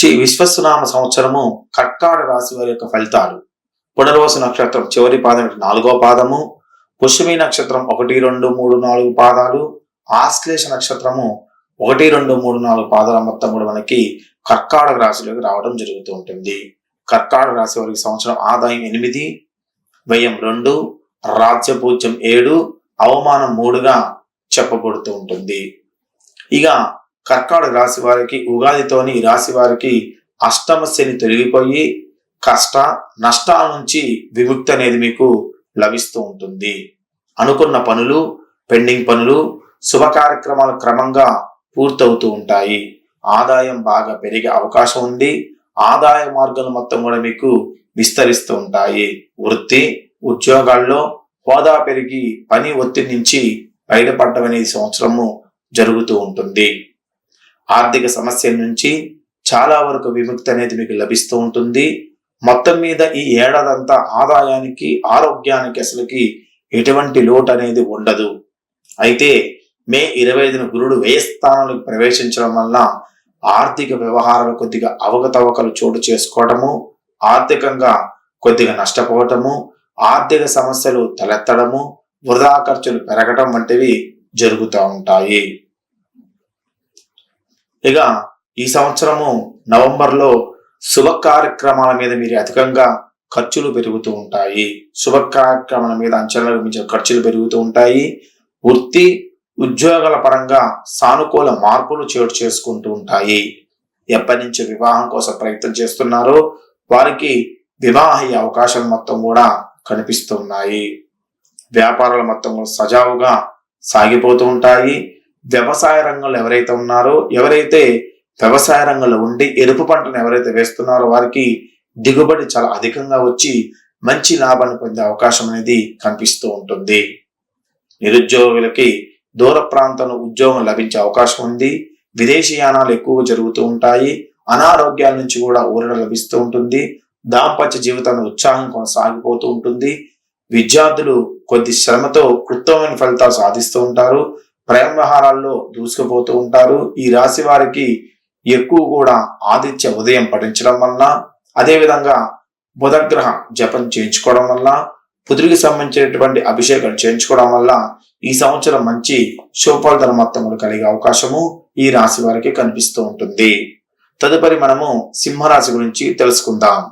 శ్రీ విశ్వస్నామ సంవత్సరము కర్కాట రాశి వారి యొక్క ఫలితాలు. పునర్వసు నక్షత్రం చివరి పాదం నాలుగో పాదము పుష్యమి నక్షత్రం ఒకటి రెండు మూడు నాలుగు పాదాలు ఆశ్లేష నక్షత్రము ఒకటి రెండు మూడు నాలుగు పాదాల మొత్తం కూడా మనకి కర్కాటక రాశిలోకి రావడం జరుగుతూ ఉంటుంది. కర్కాటక రాశి వారికి సంవత్సరం ఆదాయం ఎనిమిది వ్యయం రెండు రాజ్య పూజ్యం ఏడు అవమానం మూడుగా చెప్పబడుతూ ఉంటుంది. ఇక కర్కాడు రాశి వారికి ఉగాదితోని ఈ రాశి వారికి అష్టమ శని తొలగిపోయి కష్ట నష్టాల నుంచి విముక్తి అనేది మీకు లభిస్తూ ఉంటుంది. అనుకున్న పనులు పెండింగ్ పనులు శుభ కార్యక్రమాలు క్రమంగా పూర్తవుతూ ఉంటాయి. ఆదాయం బాగా పెరిగే అవకాశం ఉంది. ఆదాయ మార్గాలు మొత్తం కూడా మీకు విస్తరిస్తూ ఉంటాయి. వృత్తి ఉద్యోగాల్లో హోదా పెరిగి పని ఒత్తిడి నుంచి బయటపడటం అనేది సంవత్సరము జరుగుతూ ఉంటుంది. ఆర్థిక సమస్యల నుంచి చాలా వరకు విముక్తి అనేది మీకు లభిస్తూ ఉంటుంది. మొత్తం మీద ఈ ఏడాదంతా ఆదాయానికి ఆరోగ్యానికి అసలుకి ఎటువంటి లోటు అనేది ఉండదు. అయితే మే ఇరవై ఐదున గురుడు వ్యయస్థానంలోకి ప్రవేశించడం వల్ల ఆర్థిక వ్యవహారాలు కొద్దిగా అవకతవకలు చోటు చేసుకోవటము ఆర్థికంగా కొద్దిగా నష్టపోవటము ఆర్థిక సమస్యలు తలెత్తడము వృధా ఖర్చులు పెరగటం వంటివి జరుగుతూ ఉంటాయి. ఇక ఈ సంవత్సరము నవంబర్లో శుభ కార్యక్రమాల మీద మీరు అధికంగా ఖర్చులు పెరుగుతూ ఉంటాయి. శుభ కార్యక్రమాల మీద అంచనాలకు మించిన ఖర్చులు పెరుగుతూ ఉంటాయి. వృత్తి ఉద్యోగాల పరంగా సానుకూల మార్పులు చోటు చేసుకుంటూ ఉంటాయి. ఎప్పటి నుంచి వివాహం కోసం ప్రయత్నం చేస్తున్నారో వారికి వివాహ అయ్యే అవకాశాలు మొత్తం కూడా కనిపిస్తున్నాయి. వ్యాపారాలు మొత్తం సజావుగా సాగిపోతూ ఉంటాయి. వ్యవసాయ రంగంలో ఎవరైతే ఉన్నారో ఎవరైతే వ్యవసాయ రంగంలో ఉండి ఎరుపు పంటను ఎవరైతే వేస్తున్నారో వారికి దిగుబడి చాలా అధికంగా వచ్చి మంచి లాభాన్ని పొందే అవకాశం అనేది కనిపిస్తూ ఉంటుంది. నిరుద్యోగులకి దూర ప్రాంతంలో ఉద్యోగం లభించే అవకాశం ఉంది. విదేశీయానాలు ఎక్కువగా జరుగుతూ ఉంటాయి. అనారోగ్యాల నుంచి కూడా ఊరట లభిస్తూ ఉంటుంది. దాంపత్య జీవితంలో ఉత్సాహం కొనసాగిపోతూ ఉంటుంది. విద్యార్థులు కొద్ది శ్రమతో ఉత్తమమైన ఫలితాలు సాధిస్తూ ఉంటారు. ప్రేమ వ్యవహారాల్లో దూసుకుపోతూ ఉంటారు. ఈ రాశి వారికి ఎక్కువ కూడా ఆదిత్య ఉదయం పఠించడం వలన అదేవిధంగా బుధగ్రహ జపం చేయించుకోవడం వల్ల పుదురికి సంబంధించినటువంటి అభిషేకం చేయించుకోవడం వల్ల ఈ సంవత్సరం మంచి శుభఫలితాల మొత్తం కలిగే అవకాశము ఈ రాశి వారికి కనిపిస్తూ ఉంటుంది. తదుపరి మనము సింహరాశి గురించి తెలుసుకుందాం.